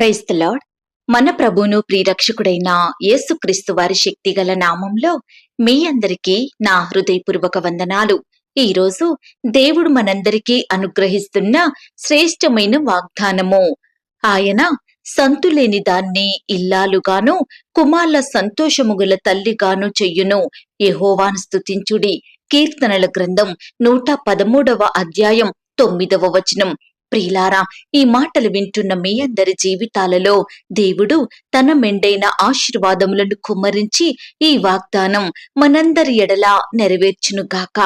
క్రైస్త lord మన ప్రభును ప్రియరక్షకుడైన యేసుక్రీస్తు వారి శక్తిగల నామంలో మీ అందరికీ నా హృదయపూర్వక వందనాలు. ఈ రోజు దేవుడు మనందరికీ అనుగ్రహిస్తున్న శ్రేష్టమైన వాగ్దానము. ఆయన సంతులేని దాన్ని ఇల్లాలుగాను కుమార్ల సంతోషముగల తల్లిగాను చెయ్యును యెహోవాను స్తుతించుడి. కీర్తనల గ్రంథం నూట పదమూడవ అధ్యాయం తొమ్మిదవ వచనం. ప్రియులారా ఈ మాటలు వింటున్న మీ అందరి జీవితాలలో దేవుడు తన మెండైన ఆశీర్వాదములను కుమ్మరించి ఈ వాగ్దానం మనందరి ఎడలా నెరవేర్చునుగాక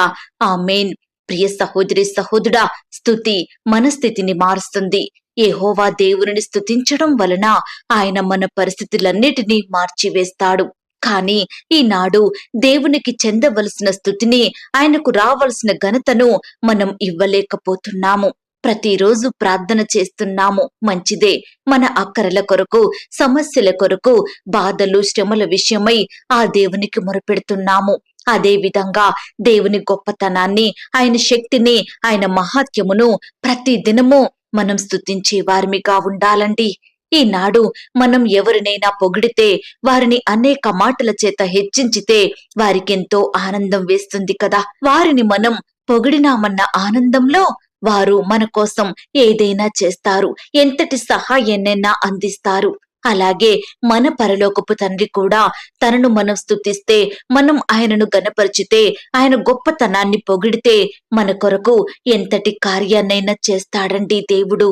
ఆమెన్. ప్రియ సహోదరి సహోదరుడా స్థుతి మన స్థితిని మారుస్తుంది. ఏహోవా దేవుని స్థుతించడం వలన ఆయన మన పరిస్థితులన్నిటినీ మార్చివేస్తాడు. కానీ ఈనాడు దేవునికి చెందవలసిన స్థుతిని ఆయనకు రావలసిన ఘనతను మనం ఇవ్వలేకపోతున్నాము. ప్రతిరోజు ప్రార్థన చేస్తున్నాము. మంచిదే. మన అక్కరల కొరకు సమస్యల కొరకు బాధలు శ్రమల విషయమై ఆ దేవునికి మొరపెడుతున్నాము. అదే విధంగా దేవుని గొప్పతనాన్ని ఆయన శక్తిని ఆయన మహాత్యమును ప్రతి దినము మనం స్థుతించే వారిమిగా ఉండాలండి. ఈనాడు మనం ఎవరినైనా పొగిడితే వారిని అనేక మాటల చేత హెచ్చించితే వారికెంతో ఆనందం వేస్తుంది కదా. వారిని మనం పొగిడినామన్న ఆనందంలో వారు మన కోసం ఏదైనా చేస్తారు. ఎంతటి సహాయాన్నైనా అందిస్తారు. అలాగే మన పరలోకపు తండ్రి కూడా తనను మనం స్తుతిస్తే మనం ఆయనను గనపరిచితే ఆయన గొప్పతనాన్ని పొగిడితే మన కొరకు ఎంతటి కార్యాన్నైనా చేస్తాడండి దేవుడు.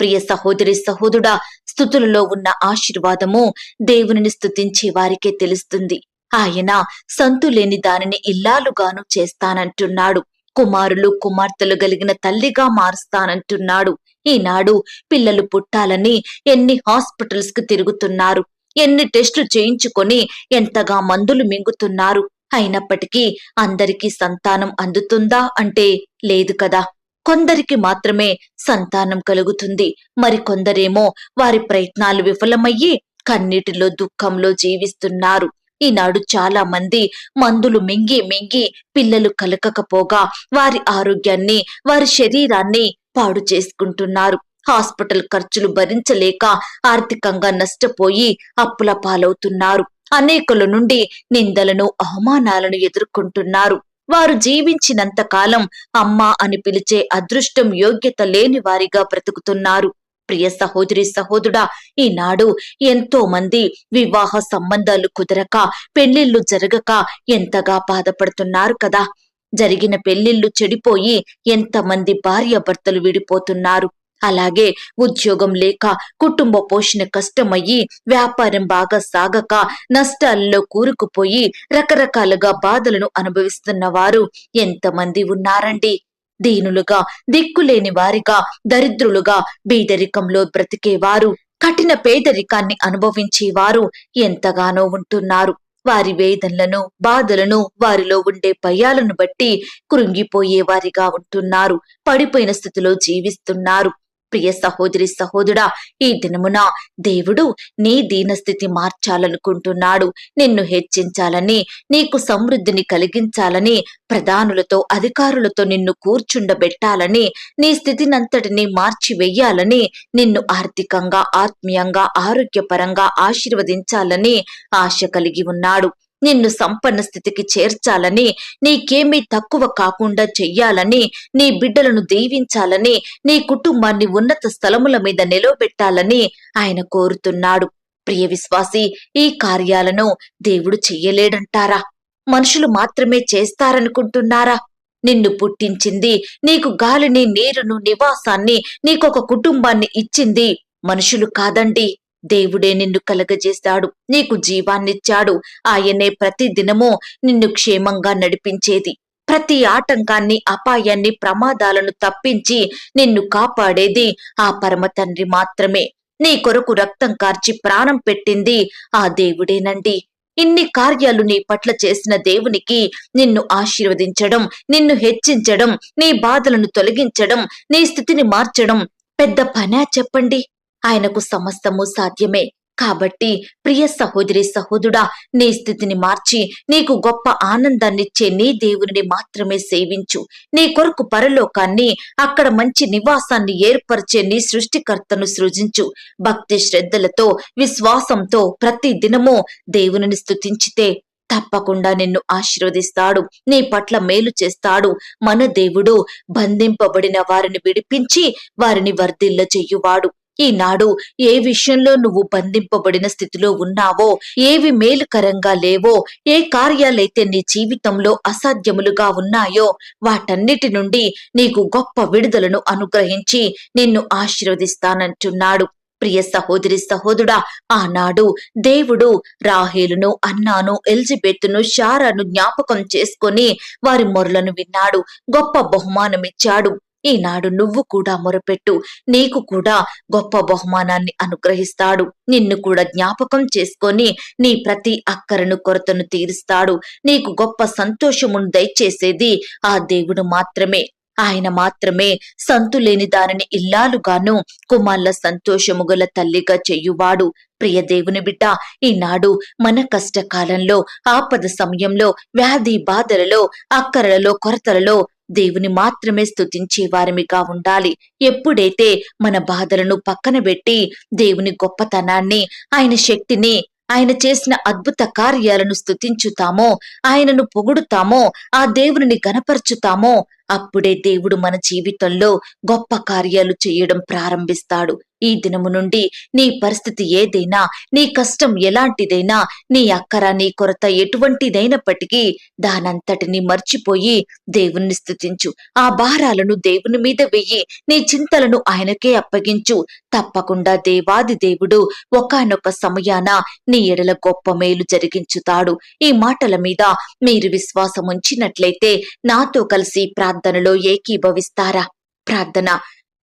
ప్రియ సహోదరి సహోదుడా స్థుతులలో ఉన్న ఆశీర్వాదము దేవునిని స్థుతించే వారికే తెలుస్తుంది. ఆయన సంతులేని దానిని ఇల్లాలుగాను చేస్తానంటున్నాడు. కుమారులు కుమార్తెలు కలిగిన తల్లిగా మారుస్తానంటున్నాడు. ఈనాడు పిల్లలు పుట్టాలని ఎన్ని హాస్పిటల్స్కు తిరుగుతున్నారు. ఎన్ని టెస్టులు చేయించుకొని ఎంతగా మందులు మింగుతున్నారు. అయినప్పటికీ అందరికీ సంతానం అందుతుందా అంటే లేదు కదా. కొందరికి మాత్రమే సంతానం కలుగుతుంది. మరి కొందరేమో వారి ప్రయత్నాలు విఫలమయ్యి కన్నీటిలో దుఃఖంలో జీవిస్తున్నారు. ఈనాడు చాలా మంది మందులు మింగి మింగి పిల్లలు కలగకపోగా వారి ఆరోగ్యాన్ని వారి శరీరాన్ని పాడు చేసుకుంటున్నారు. హాస్పిటల్ ఖర్చులు భరించలేక ఆర్థికంగా నష్టపోయి అప్పుల పాలవుతున్నారు. అనేకుల నుండి నిందలను అవమానాలను ఎదుర్కొంటున్నారు. వారు జీవించినంత కాలం అమ్మ అని పిలిచే అదృష్టం యోగ్యత లేని వారిగా బ్రతుకుతున్నారు. ప్రియ సహోదరి సహోదరుడా ఈనాడు ఎంతో మంది వివాహ సంబంధాలు కుదరక పెళ్ళిళ్ళు జరగక ఎంతగా బాధపడుతున్నారు కదా? జరిగిన పెళ్ళిళ్ళు చెడిపోయి ఎంతమంది భార్య భర్తలు విడిపోతున్నారు. అలాగే ఉద్యోగం లేక కుటుంబ పోషణ కష్టమయ్యి వ్యాపారం బాగా సాగక నష్టాల్లో కూరుకుపోయి రకరకాలుగా బాధలను అనుభవిస్తున్న వారు ఎంతమంది ఉన్నారండి? దీనులుగా దిక్కులేని వారిగా దరిద్రులుగా బీదరికంలో బ్రతికేవారు కఠిన పేదరికాన్ని అనుభవించేవారు ఎంతగానో ఉంటున్నారు. వారి వేదనలను బాధలను వారిలో ఉండే భయాలను బట్టి కృంగిపోయే వారిగా ఉంటున్నారు పడిపోయిన స్థితిలో జీవిస్తున్నారు. ప్రియ సహోదరి సహోదరుడా ఈ దినమున దేవుడు నీ దీనస్థితి మార్చాలనుకుంటున్నాడు. నిన్ను హెచ్చించాలని నీకు సమృద్ధిని కలిగించాలని ప్రధానులతో అధికారులతో నిన్ను కూర్చుండబెట్టాలని నీ స్థితినంతటిని మార్చి వెయ్యాలని నిన్ను ఆర్థికంగా ఆత్మీయంగా ఆరోగ్యపరంగా ఆశీర్వదించాలని ఆశ కలిగి ఉన్నాడు. నిన్ను సంపన్న స్థితికి చేర్చాలని నీకేమీ తక్కువ కాకుండా చెయ్యాలని నీ బిడ్డలను దీవించాలని నీ కుటుంబాన్ని ఉన్నత స్థలముల మీద నిలవబెట్టాలని ఆయన కోరుతున్నాడు. ప్రియ విశ్వాసి ఈ కార్యాలను దేవుడు చెయ్యలేడంటారా? మనుషులు మాత్రమే చేస్తారనుకుంటున్నారా? నిన్ను పుట్టించింది నీకు గాలిని నీరును నివాసాన్ని నీకొక కుటుంబాన్ని ఇచ్చింది మనుషులు కాదండి. దేవుడే నిన్ను కలగజేశాడు నీకు జీవాన్నిచ్చాడు. ఆయనే ప్రతి దినము నిన్ను క్షేమంగా నడిపించేది. ప్రతి ఆటంకాన్ని అపాయాన్ని ప్రమాదాలను తప్పించి నిన్ను కాపాడేది ఆ పరమ తండ్రి మాత్రమే. నీ కొరకు రక్తం కార్చి ప్రాణం పెట్టింది ఆ దేవుడేనండి. ఇన్ని కార్యాలు నీ పట్ల చేసిన దేవునికి నిన్ను ఆశీర్వదించడం నిన్ను హెచ్చించడం నీ బాధలను తొలగించడం నీ స్థితిని మార్చడం పెద్ద పనా చెప్పండి? ఆయనకు సమస్తము సాధ్యమే. కాబట్టి ప్రియ సహోదరి సహోదుడా నీ స్థితిని మార్చి నీకు గొప్ప ఆనందాన్నిచ్చే నీ దేవుని మాత్రమే సేవించు. నీ కొరకు పరలోకాన్ని అక్కడ మంచి నివాసాన్ని ఏర్పరిచే నీ సృష్టికర్తను సృజించు. భక్తి శ్రద్ధలతో విశ్వాసంతో ప్రతి దినము దేవుని స్థుతించితే తప్పకుండా నిన్ను ఆశీర్వదిస్తాడు. నీ పట్ల మేలు చేస్తాడు. మన దేవుడు బంధింపబడిన వారిని విడిపించి వారిని వర్ధిల్ల చెయ్యువాడు ఈనాడు ఏ విషయంలో నువ్వు బంధింపబడిన స్థితిలో ఉన్నావో ఏవి మేలుకరంగా లేవో ఏ కార్యాలైతే నీ జీవితంలో అసాధ్యములుగా ఉన్నాయో వాటన్నిటి నుండి నీకు గొప్ప విడుదలను అనుగ్రహించి నిన్ను ఆశీర్వదిస్తానంటున్నాడు. ప్రియ సహోదరి సహోదరుడా ఆనాడు దేవుడు రాహేలును అన్నాను ఎలిజబెత్తును షారాను జ్ఞాపకం చేసుకొని వారి మొరలను విన్నాడు. గొప్ప బహుమానమిచ్చాడు. ఈనాడు నువ్వు కూడా మొరపెట్టు. నీకు కూడా గొప్ప బహుమానాన్ని అనుగ్రహిస్తాడు. నిన్ను కూడా జ్ఞాపకం చేసుకొని నీ ప్రతి అక్కరను కొరతను తీరుస్తాడు. నీకు గొప్ప సంతోషమును దయచేసేది ఆ దేవుడు మాత్రమే. ఆయన మాత్రమే సంతులేని దానిని ఇల్లాలుగాను కుమార్ల సంతోషము గల తల్లిగా చెయ్యువాడు ప్రియ దేవుని బిడ్డ ఈనాడు మన కష్టకాలంలో ఆపద సమయంలో వ్యాధి బాధలలో అక్కరలలో కొరతలలో దేవుని మాత్రమే స్తుతించే వారిమిగా ఉండాలి. ఎప్పుడైతే మన బాధలను పక్కన పెట్టి దేవుని గొప్పతనాన్ని ఆయన శక్తిని ఆయన చేసిన అద్భుత కార్యాలను స్తుతించుతామో ఆయనను పొగుడుతామో ఆ దేవుని గనపరుచుతామో అప్పుడే దేవుడు మన జీవితంలో గొప్ప కార్యాలు చేయడం ప్రారంభిస్తాడు. ఈ దినము నుండి నీ పరిస్థితి ఏదైనా నీ కష్టం ఎలాంటిదైనా నీ అక్కర నీ కొరత ఎటువంటిదైనప్పటికీ దానంతటిని మర్చిపోయి దేవుణ్ణి స్థుతించు. ఆ భారాలను దేవుని మీద వెయ్యి నీ చింతలను ఆయనకే అప్పగించు. తప్పకుండా దేవాది దేవుడు ఒకనొక సమయాన నీ ఎడల గొప్ప మేలు జరిగించుతాడు. ఈ మాటల మీద మీరు విశ్వాసం ఉంచినట్లయితే నాతో కలిసి ప్రార్థనలో ఏకీభవిస్తారా? ప్రార్థన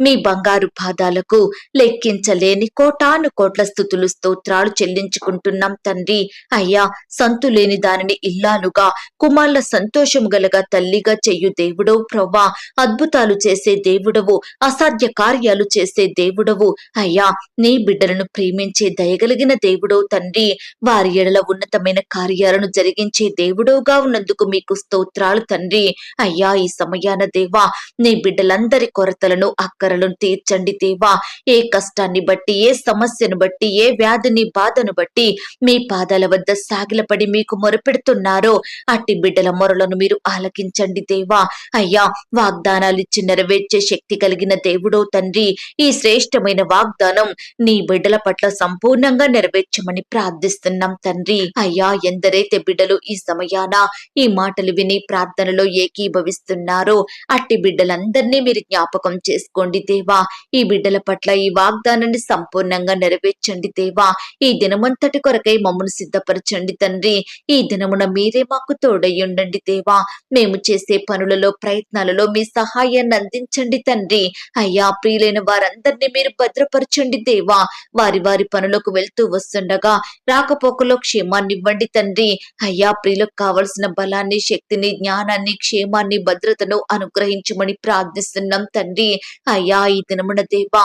మీ బంగారు పాదాలకు లెక్కించలేని కోటాను కోట్ల స్థుతులు స్తోత్రాలు చెల్లించుకుంటున్నాం తండ్రి. అయ్యా సంతులేని దానిని ఇల్లాలుగా కుమార్ల సంతోషము గలగా తల్లిగా చెయ్యు దేవుడవు ప్రవ్వా. అద్భుతాలు చేసే దేవుడవు అసాధ్య కార్యాలు చేసే దేవుడవు. అయ్యా నీ బిడ్డలను ప్రేమించే దయగలిగిన దేవుడవు తండ్రి. వారి ఎడల ఉన్నతమైన కార్యాలను జరిగించే దేవుడవుగా ఉన్నందుకు మీకు స్తోత్రాలు తండ్రి. అయ్యా ఈ సమయాన దేవా నీ బిడ్డలందరి కొరతలను అక్క అక్కరలను తీర్చండి దేవా. ఏ కష్టాన్ని బట్టి ఏ సమస్యను బట్టి ఏ వ్యాధిని బాధను బట్టి మీ పాదాల వద్ద సాగిలపడి మీకు మొరపెడుతున్నారో అట్టి బిడ్డల మొరలను మీరు ఆలకించండి దేవా. అయ్యా వాగ్దానాలు ఇచ్చి నెరవేర్చే శక్తి కలిగిన దేవుడో తండ్రి ఈ శ్రేష్టమైన వాగ్దానం నీ బిడ్డల పట్ల సంపూర్ణంగా నెరవేర్చమని ప్రార్థిస్తున్నాం తండ్రి. అయ్యా ఎందరైతే బిడ్డలు ఈ సమయాన ఈ మాటలు విని ప్రార్థనలో ఏకీభవిస్తున్నారో అట్టి బిడ్డలందరినీ మీరు జ్ఞాపకం చేసుకోండి దేవా. ఈ బిడ్డల పట్ల ఈ వాగ్దానాన్ని సంపూర్ణంగా నెరవేర్చండి దేవా. ఈ దినమంతటి కొరకై మమ్మను సిద్ధపరచండి తండ్రి. ఈ దినమున మీరే మాకు తోడయ్యుండండి దేవా. మేము చేసే పనులలో ప్రయత్నాలలో మీ సహాయాన్ని అందించండి తండ్రి. అయ్యా ప్రియులైన వారందరినీ మీరు భద్రపరచండి దేవా. వారి వారి పనులకు వెళ్తూ వస్తుండగా రాకపోకలో క్షేమాన్ని ఇవ్వండి తండ్రి. అయ్యా ప్రియులకు కావలసిన బలాన్ని శక్తిని జ్ఞానాన్ని క్షేమాన్ని భద్రతను అనుగ్రహించమని ప్రార్థిస్తున్నాం తండ్రి. అయ్యా ఈ దినమున దేవా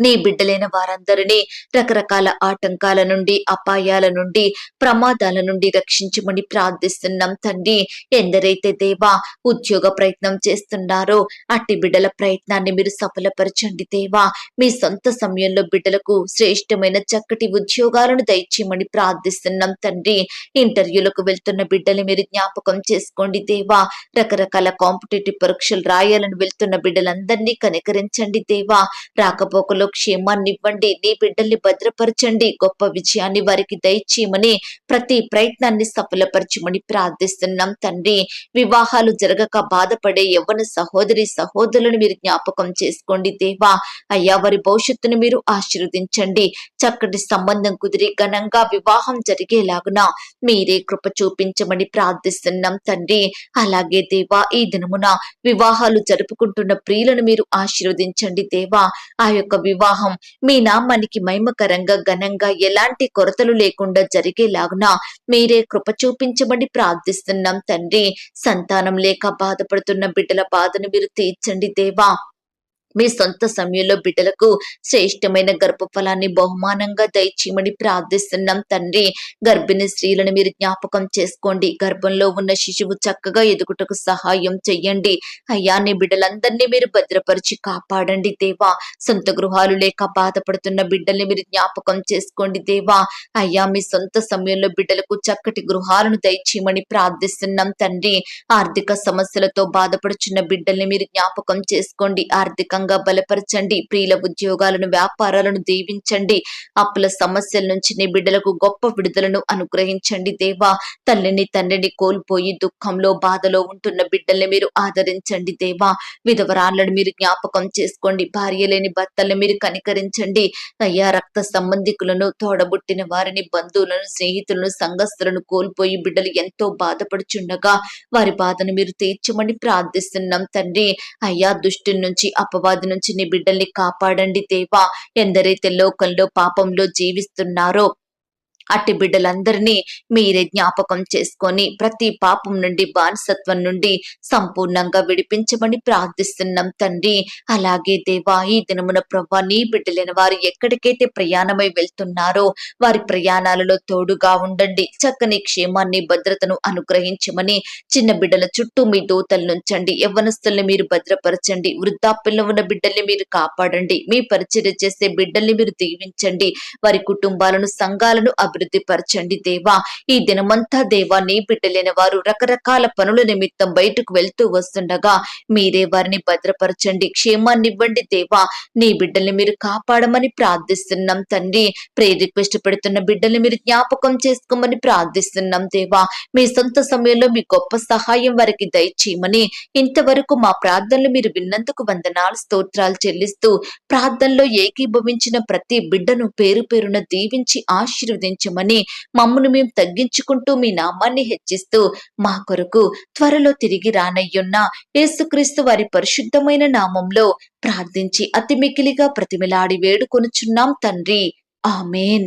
నీ బిడ్డలైన వారందరినీ రకరకాల ఆటంకాల నుండి అపాయాల నుండి ప్రమాదాల నుండి రక్షించమని ప్రార్థిస్తున్నాం తండ్రి. ఎందరైతే దేవా ఉద్యోగ ప్రయత్నం చేస్తున్నారో అట్టి బిడ్డల ప్రయత్నాన్ని మీరు సఫలపరచండి దేవా. మీ సొంత సమయంలో బిడ్డలకు శ్రేష్టమైన చక్కటి ఉద్యోగాలను దయచేయమని ప్రార్థిస్తున్నాం తండ్రి. ఇంటర్వ్యూలకు వెళ్తున్న బిడ్డలు మీరు జ్ఞాపకం చేసుకోండి దేవా. రకరకాల కాంపిటేటివ్ పరీక్షలు రాయాలని వెళ్తున్న బిడ్డలందరినీ కనికరించండి దేవా. రాకపోకలో క్షేమాన్ని ఇవ్వండి నీ బిడ్డల్ని భద్రపరచండి. గొప్ప విజయాన్ని వారికి దయచేయమని ప్రతి ప్రయత్నాన్ని సఫలపరచమని ప్రార్థిస్తున్నాం తండ్రి. వివాహాలు జరగక బాధపడే యవ్వన సహోదరి సహోదరులను మీరు జ్ఞాపకం చేసుకోండి దేవా. అయ్యా వారి భవిష్యత్తును మీరు ఆశీర్వదించండి. చక్కటి సంబంధం కుదిరి ఘనంగా వివాహం జరిగేలాగున మీరే కృప చూపించమని ప్రార్థిస్తున్నాం తండ్రి. అలాగే దేవా ఈ దినమున వివాహాలు జరుపుకుంటున్న ప్రియులను మీరు ఆశీర్వదించండి దేవా. ఆ యొక్క వివాహం. మీ నామానికి మహిమకరంగా ఘనంగా ఎలాంటి కొరతలు లేకుండా జరిగేలాగున మీరే కృప చూపించమని ప్రార్థిస్తున్నాం తండ్రి. సంతానం లేక బాధపడుతున్న బిడ్డల బాధను మీరు తీర్చండి దేవా. మీ సొంత సమయంలో బిడ్డలకు శ్రేష్టమైన గర్భఫలాన్ని బహుమానంగా దయచేయమని ప్రార్థిస్తున్నాం తండ్రి. గర్భిణీ స్త్రీలను మీరు జ్ఞాపకం చేసుకోండి. గర్భంలో ఉన్న శిశువు చక్కగా ఎదుగుటకు సహాయం చెయ్యండి. అయ్యా నీ బిడ్డలందరినీ మీరు భద్రపరిచి కాపాడండి దేవా. సొంత గృహాలు లేక బాధపడుతున్న బిడ్డల్ని మీరు జ్ఞాపకం చేసుకోండి దేవా. అయ్యా మీ సొంత సమయంలో బిడ్డలకు చక్కటి గృహాలను దయచేయమని ప్రార్థిస్తున్నాం తండ్రి. ఆర్థిక సమస్యలతో బాధపడుచున్న బిడ్డల్ని మీరు జ్ఞాపకం చేసుకోండి. ఆర్థికంగా బలపరచండి. ప్రియుల ఉద్యోగాలను వ్యాపారాలను దీవించండి. అప్పుల సమస్యల నుంచి నీ బిడ్డలకు గొప్ప విడుదలను అనుగ్రహించండి దేవా. తల్లిని తండ్రిని కోల్పోయి దుఃఖంలో బాధలో ఉంటున్న బిడ్డల్ని మీరు ఆదరించండి దేవా. విధవరాళ్ళను మీరు జ్ఞాపకం చేసుకోండి. భార్య లేని భర్తలను మీరు కనికరించండి. అయ్యా రక్త సంబంధికులను తోడబుట్టిన వారిని బంధువులను స్నేహితులను సంఘస్థులను కోల్పోయి బిడ్డలు ఎంతో బాధపడుచుండగా వారి బాధను మీరు తీర్చమని ప్రార్థిస్తున్నాం తండ్రి. అయ్యా దుష్టి నుంచి అపవాది నుంచి నీ బిడ్డల్ని కాపాడండి దేవా. ఎందరైతే లోకంలో పాపంలో జీవిస్తున్నారో అట్టి బిడ్డలందరినీ మీరే జ్ఞాపకం చేసుకొని ప్రతి పాపం నుండి బానిసత్వం నుండి సంపూర్ణంగా విడిపించమని ప్రార్థిస్తున్నాం తండ్రి. అలాగే దేవా ఈ దినమున ప్రభా నీ బిడ్డలైన వారు ఎక్కడికైతే ప్రయాణమై వెళ్తున్నారో వారి ప్రయాణాలలో తోడుగా ఉండండి. చక్కని క్షేమాన్ని భద్రతను అనుగ్రహించమని చిన్న బిడ్డల చుట్టూ మీ దూతలు నుంచండి. యవ్వనస్తుల్ని మీరు భద్రపరచండి. వృద్ధాప్యంలో ఉన్న బిడ్డల్ని మీరు కాపాడండి. మీ పరిచర్య చేసే బిడ్డల్ని మీరు దీవించండి. వారి కుటుంబాలను సంఘాలను అభివృద్ధి పరచండి దేవా. ఈ దినమంతా దేవా నీ బిడ్డలేని వారు రకరకాల పనుల నిమిత్తం బయటకు వెళ్తూ వస్తుండగా మీరే వారిని భద్రపరచండి క్షేమాన్ని ఇవ్వండి దేవా. నీ బిడ్డల్ని మీరు కాపాడమని ప్రార్థిస్తున్నాం తండ్రి. ప్రే రిక్వెస్ట్ పెడుతున్న బిడ్డల్ని మీరు జ్ఞాపకం చేసుకోమని ప్రార్థిస్తున్నాం దేవా. మీ సొంత సమయంలో మీ గొప్ప సహాయం వారికి దయచేయమని ఇంతవరకు మా ప్రార్థనలు మీరు విన్నందుకు వందనాలు స్తోత్రాలు చెల్లిస్తూ ప్రార్థనలో ఏకీభవించిన ప్రతి బిడ్డను పేరు పేరున దీవించి ఆశీర్వదించమని మమ్మను మేము తగ్గించుకుంటూ మీ నామాన్ని హెచ్చిస్తూ మా కొరకు త్వరలో తిరిగి రానయ్యున్న యేసుక్రీస్తు వారి పరిశుద్ధమైన నామంలో ప్రార్థించి అతి మికిలిగా ప్రతిమిలాడి వేడుకొనుచున్నాం తండ్రి. ఆమెన్.